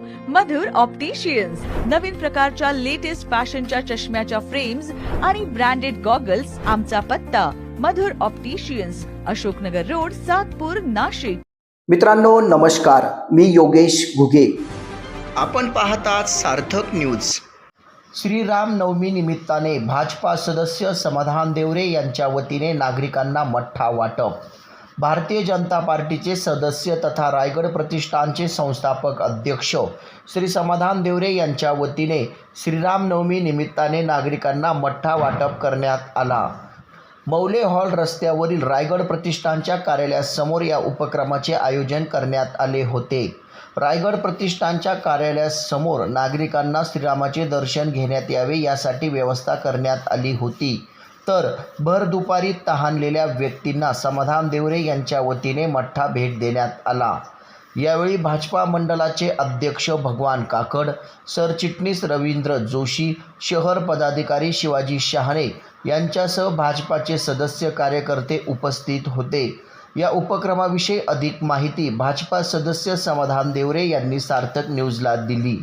मधुर opticians नवीन प्रकारच्या latest फॅशनच्या चष्म्याच्या फ्रेम्स आणि ब्रँडेड गॉगल्स आमचा पत्ता. Madhur opticians Ashoknagar road Satpur Nashik. मित्रांनो नमस्कार. मी योगेश घुगे. आपण पाहतात सार्थक न्यूज श्रीराम नवमी निमित्ताने भाजपा सदस्य समाधान देवरे यांच्या वतीने नागरिकांना मठ्ठा वाटप. भारतीय जनता पार्टीचे सदस्य तथा रायगड प्रतिष्ठानचे संस्थापक अध्यक्ष श्री समाधान देवरे यांच्या वतीने श्रीरामनवमी निमित्ताने नागरिकांना मठ्ठा वाटप करण्यात आला. मौले हॉल रस्त्यावरील रायगड प्रतिष्ठानच्या कार्यालयासमोर या उपक्रमाचे आयोजन करण्यात आले होते. रायगड प्रतिष्ठानच्या कार्यालयासमोर नागरिकांना श्रीरामाचे दर्शन घेण्यात यावे यासाठी व्यवस्था करण्यात आली होती. तर भर दुपारी तहानलेल्या व्यक्तींना समाधान देवरे यांच्या वतीने मठ्ठा भेट देण्यात आला. यावेळी भाजपा मंडळाचे अध्यक्ष भगवान काकड सरचिटणीस रवींद्र जोशी शहर पदाधिकारी शिवाजी शहाणे यांच्यासह भाजपाचे सदस्य कार्यकर्ते उपस्थित होते. या उपक्रमाविषयी अधिक माहिती भाजपा सदस्य समाधान देवरे यांनी सार्थक न्यूजला दिली.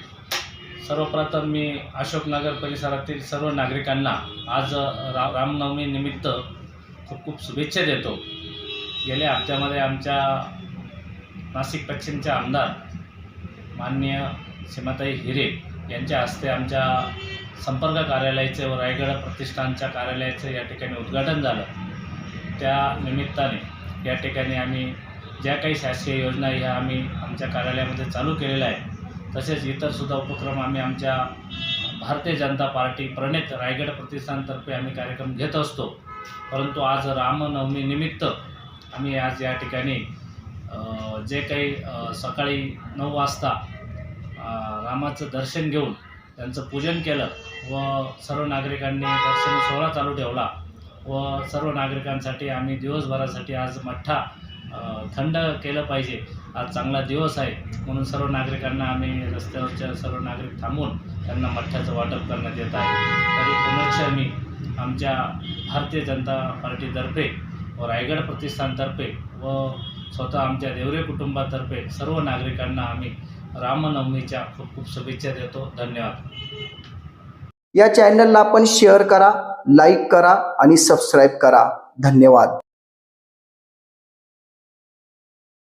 सर्वप्रथम मी अशोकनगर परिसरातील सर्व नागरिकांना आज रा रामनवमीनिमित्त खूप खूप शुभेच्छा देतो. गेल्या हप्त्यामध्ये आमच्या नाशिक पश्चिमचे आमदार माननीय सीमाताई हिरे यांच्या हस्ते आमच्या संपर्क कार्यालयाचे व रायगड प्रतिष्ठानच्या कार्यालयाचे या ठिकाणी उद्घाटन झालं. त्या निमित्ताने या ठिकाणी आम्ही ज्या काही शासकीय योजना ह्या आम्ही आमच्या कार्यालयामध्ये चालू केलेल्या आहे तसेच इतरसुद्धा उपक्रम आम्ही आमच्या भारतीय जनता पार्टी प्रणित रायगड प्रतिष्ठानतर्फे आम्ही कार्यक्रम घेत असतो. परंतु आज रामनवमीनिमित्त आम्ही आज या ठिकाणी जे काही सकाळी नऊ वाजता रामाचं दर्शन घेऊन त्यांचं पूजन केलं व सर्व नागरिकांनी दर्शन सोहळा चालू ठेवला व सर्व नागरिकांसाठी आम्ही दिवसभरासाठी आज मठ्ठा थंड केलं पाहिजे. आज चांगला दिवस आहे. म्हणून सर्व नागरिकांना आम्ही रस्त्यावरच्या सर्व नागरिक थांबून त्यांना मठ्ठ्याचं वाटप करण्यात येत आहे. तरी पुनश्च मी आमच्या भारतीय जनता पार्टीतर्फे व रायगड प्रतिष्ठानतर्फे व स्वतः आमच्या देवरे कुटुंबातर्फे सर्व नागरिकांना आम्ही रामनवमीच्या खूप खूप शुभेच्छा देतो. धन्यवाद. या चॅनलला आपण शेअर करा लाईक करा आणि सबस्क्राईब करा. धन्यवाद.